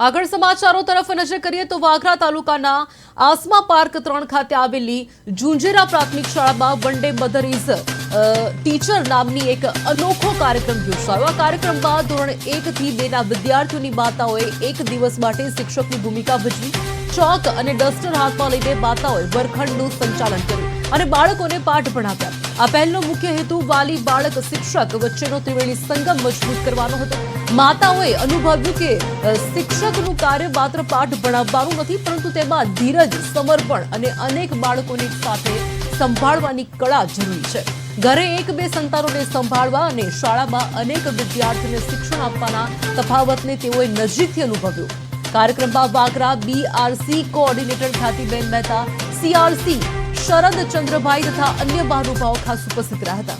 આગળ સમાચારો તરફ નજર કરીએ તો વાગરા તાલુકાના આસમા પાર્ક ત્રણ ખાતે આવેલી ઝુંઝેરા પ્રાથમિક શાળામાં one day mother is teacher નામની એક અનોખો કાર્યક્રમ યોજાયો. આ કાર્યક્રમમાં ધોરણ એક થી બે ના વિદ્યાર્થીઓની માતાઓએ એક દિવસ માટે શિક્ષકની ભૂમિકા ભજવી, ચોક અને ડસ્ટર હાથમાં લઈને માતાઓએ વર્ગખંડનું સંચાલન કર્યું અને બાળકોને પાઠ ભણાવ્યા આ પહેલનો મુખ્ય હેતુ વાલી બાળક શિક્ષક વચ્ચેનો ત્રિવેણી સંગમ મજબૂત કરવાનો હતો. માતાઓએ અનુભવ્યું કે શિક્ષકનું કાર્ય માત્ર પાઠ ભણાવવાનું નથી, પરંતુ તેમાં ધીરજ, સમર્પણ અને અનેક બાળકોને સાથે સંભાળવાની કળા જરૂરી છે. ઘરે એક બે સંતાનોને સંભાળવા અને શાળામાં અનેક વિદ્યાર્થીઓને શિક્ષણ આપવાના તફાવતને તેઓએ નજીકથી અનુભવ્યું. કાર્યક્રમમાં Vagra BRC coordinator Khyatiben Mehta CRC Sharad Chandrabhai તથા અન્ય મહાનુભાવો ખાસ ઉપસ્થિત રહ્યા હતા.